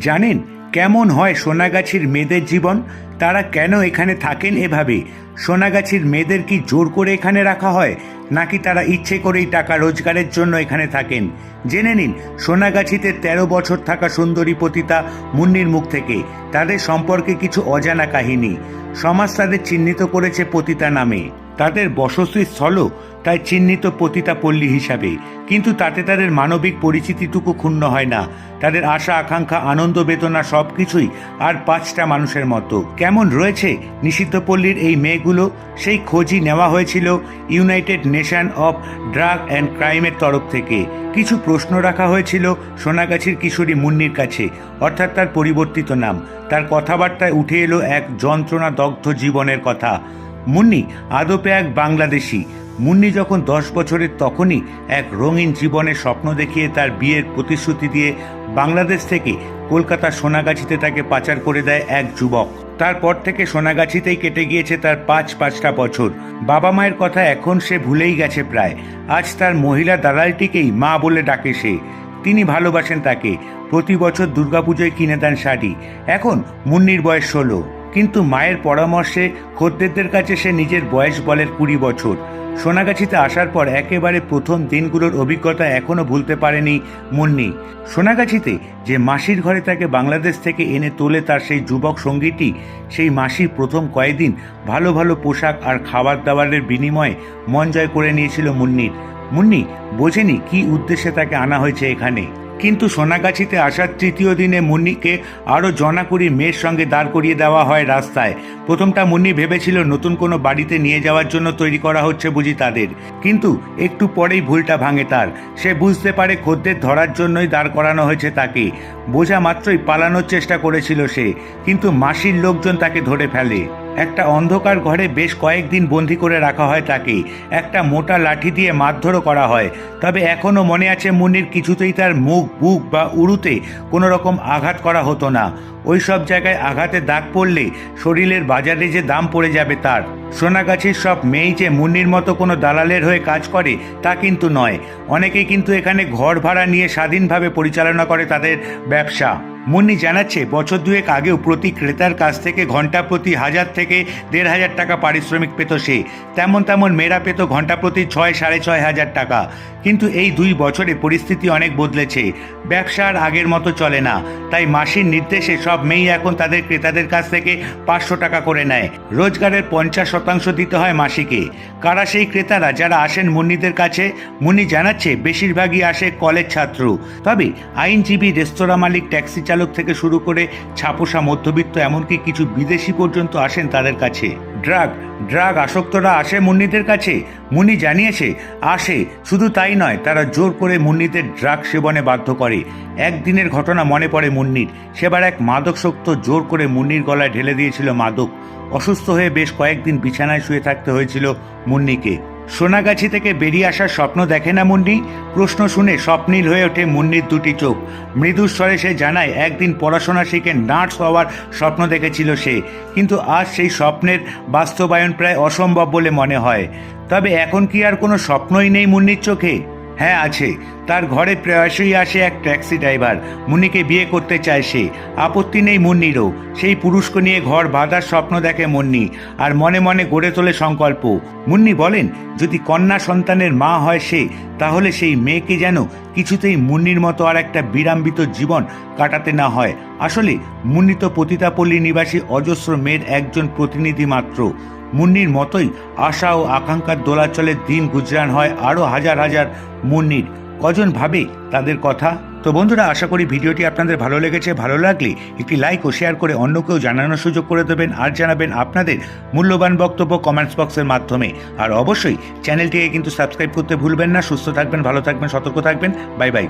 জানেন কেমন হয় সোনাগাছির মেয়েদের জীবন? তারা কেন এখানে থাকেন এভাবে? সোনাগাছির মেয়েদের কি জোর করে এখানে রাখা হয়? নাকি তারা ইচ্ছে করেই টাকা রোজগারের জন্য এখানে থাকেন? জেনে নিন, সোনাগাছিতে ১৩ বছর থাকা সুন্দরী পতিতা মুন্নির মুখ থেকে। তাদের সম্পর্কে কিছু অজানা কাহিনী। সমাজ তাদের চিহ্নিত করেছে পতিতা নামে। তাদের বসতি স্থলও তাই চিহ্নিত পতিতা পল্লী হিসাবে। কিন্তু তাতে তাদের মানবিক পরিচিতিটুকু ক্ষুণ্ণ হয় না। তাদের আশা, আকাঙ্ক্ষা, আনন্দ, বেদনা সব কিছুই আর পাঁচটা মানুষের মতো। কেমন রয়েছে নিষিদ্ধ পল্লীর এই মেয়েগুলো? সেই খোঁজই নেওয়া হয়েছিল United Nation of drug and ক্রাইমের তরফ থেকে। কিছু প্রশ্ন রাখা হয়েছিল সোনাগাছির কিশোরী মুন্নির কাছে, অর্থাৎ তার পরিবর্তিত নাম। তার কথাবার্তায় উঠে এলো এক যন্ত্রণা দগ্ধ জীবনের কথা। মুন্নি আদপে এক বাংলাদেশি। মুন্নি যখন দশ বছরের তখনই এক রঙিন জীবনের স্বপ্ন দেখিয়ে তার বিয়ের প্রতিশ্রুতি দিয়ে বাংলাদেশ থেকে কলকাতা সোনাগাছিতে তাকে পাচার করে দেয় এক যুবক। তারপর থেকে সোনাগাছিতেই কেটে গিয়েছে তার পাঁচ পাঁচটা বছর। বাবা মায়ের কথা এখন সে ভুলেই গেছে প্রায়। আজ তার মহিলা দালালটিকেই মা বলে ডাকে সে। তিনি ভালোবাসেন তাকে। প্রতি বছর দুর্গাপুজোয় কিনে দেন শাড়ি। এখন মুন্নির বয়স ষোলো। কিন্তু মায়ের পরামর্শে খদ্দেরদের কাছে সে নিজের বয়স বলের কুড়ি বছর। সোনাগাছিতে আসার পর একেবারে প্রথম দিনগুলোর অভিজ্ঞতা এখনও ভুলতে পারেনি মুন্নি। সোনাগাছিতে যে মাসির ঘরে তাকে বাংলাদেশ থেকে এনে তোলে তার সেই যুবক সঙ্গীটি, সেই মাসির প্রথম কয়েকদিন ভালো ভালো পোশাক আর খাবার দাবারের বিনিময়ে মন জয় করে নিয়েছিল মুন্নির। মুন্নি, বোঝেনি কি উদ্দেশ্যে তাকে আনা হয়েছে এখানে। কিন্তু সোনাগাছিতে আসার তৃতীয় দিনে মুন্নিকে আরও জনাকুড়ি মেয়ের সঙ্গে দাঁড় করিয়ে দেওয়া হয় রাস্তায়। প্রথমটা মুন্নি ভেবেছিল নতুন কোনো বাড়িতে নিয়ে যাওয়ার জন্য তৈরি করা হচ্ছে বুঝি তাদের। কিন্তু একটু পরেই ভুলটা ভাঙে তার। সে বুঝতে পারে খদ্দের ধরার জন্যই দাঁড় করানো হয়েছে তাকে। বোঝা মাত্রই পালানোর চেষ্টা করেছিল সে। কিন্তু মাসির লোকজন তাকে ধরে ফেলে। একটা অন্ধকার ঘরে বেশ কয়েকদিন বন্দি করে রাখা হয় তাকে। একটা মোটা লাঠি দিয়ে মারধরও করা হয়। তবে এখনও মনে আছে মুন্নির কিছুতেই তার মুখ, বুক বা উড়ুতে কোনো রকম আঘাত করা হতো না। ওই সব জায়গায় আঘাতে দাগ পড়লে শরীরের বাজারে যে দাম পড়ে যাবে তার। সোনাগাছির সব মেয়ে যে মুন্নির মতো কোনো দালালের হয়ে কাজ করে, তা কিন্তু নয়। অনেকেই কিন্তু এখানে ঘর ভাড়া নিয়ে স্বাধীনভাবে পরিচালনা করে তাদের ব্যবসা। মুন্নি জানাচ্ছে, বছর দুয়েক আগেও প্রতি ক্রেতার কাছ থেকে ঘণ্টা প্রতি হাজার থেকে দেড় হাজার টাকা পারিশ্রমিক পেত সে। তেমন তেমন মেয়েরা পেত ঘণ্টা প্রতি ছয়, সাড়ে ছয় হাজার টাকা। কিন্তু এই দুই বছরে পরিস্থিতি অনেক বদলেছে। ব্যবসা আর আগের মতো চলে না। তাই মাসির নির্দেশে সব মেয়ে এখন তাদের ক্রেতাদের কাছ থেকে পাঁচশো টাকা করে নেয়। রোজগারের পঞ্চাশ শতাংশ দিতে হয় মাসিকে। কারা সেই ক্রেতারা যারা আসেন মুন্নিদের কাছে? মুন্নি জানাচ্ছে, বেশিরভাগই আসে কলেজ ছাত্র। তবে আইনজীবী, রেস্তোরাঁ মালিক, ট্যাক্সি চালক থেকে শুরু করে ছাপোষা মধ্যবিত্ত, এমনকি কিছু বিদেশি পর্যন্ত আসেন তাদের কাছে। ড্রাগ ড্রাগ আসক্তরা আসে মুন্নিদের কাছে। মুন্নি জানিয়েছে, আসে, শুধু তাই নয়, তারা জোর করে মুন্নিদের ড্রাগ সেবনে বাধ্য করে। একদিনের ঘটনা মনে পড়ে মুন্নির। সেবার এক মাদকসক্ত জোর করে মুন্নির গলায় ঢেলে দিয়েছিল মাদক। অসুস্থ হয়ে বেশ কয়েকদিন বিছানায় শুয়ে থাকতে হয়েছিল মুন্নিকে। সোনাগাছি থেকে বেরিয়ে আসার স্বপ্ন দেখে না মুন্নি? প্রশ্ন শুনে স্বপ্নীল হয়ে ওঠে মুন্নির দুটি চোখ। মৃদুস্বরে সে জানায়, একদিন পড়াশোনা শিখে নার্স হওয়ার স্বপ্ন দেখেছিল সে। কিন্তু আজ সেই স্বপ্নের বাস্তবায়ন প্রায় অসম্ভব বলে মনে হয়। তবে এখন কি আর কোনো স্বপ্নই নেই মুন্নির চোখে? হ্যাঁ আছে। তার ঘরে প্রায়শই আসে এক ট্যাক্সি ড্রাইভার। মুন্নিকে বিয়ে করতে চায় সে। আপত্তি নেই মুন্নিরও। সেই পুরুষকে নিয়ে ঘর বাঁধার স্বপ্ন দেখে মুন্নি আর মনে মনে গড়ে তোলে সংকল্প। মুন্নি বলেন, যদি কন্যা সন্তানের মা হয় সে, তাহলে সেই মেয়েকে যেন কিছুতেই মুন্নির মতো আর একটা বিড়ম্বিত জীবন কাটাতে না হয়। আসলে মুন্নি তো পতিতাপল্লী নিবাসী অজস্র মেয়ের একজন প্রতিনিধি মাত্র। মুন্নির মতোই আশা ও আকাঙ্ক্ষার দোলাচলে দিন গুজরান হয় আরও হাজার হাজার মুন্নির। কজন ভাবে তাদের কথা? তো বন্ধুরা, আশা করি ভিডিওটি আপনাদের ভালো লেগেছে। ভালো লাগলে একটি লাইক ও শেয়ার করে অন্যকেও জানানোর সুযোগ করে দেবেন আর জানাবেন আপনাদের মূল্যবান বক্তব্য কমেন্টস বক্সের মাধ্যমে। আর অবশ্যই চ্যানেলটিকে কিন্তু সাবস্ক্রাইব করতে ভুলবেন না। সুস্থ থাকবেন, ভালো থাকবেন, সতর্ক থাকবেন। Bye bye.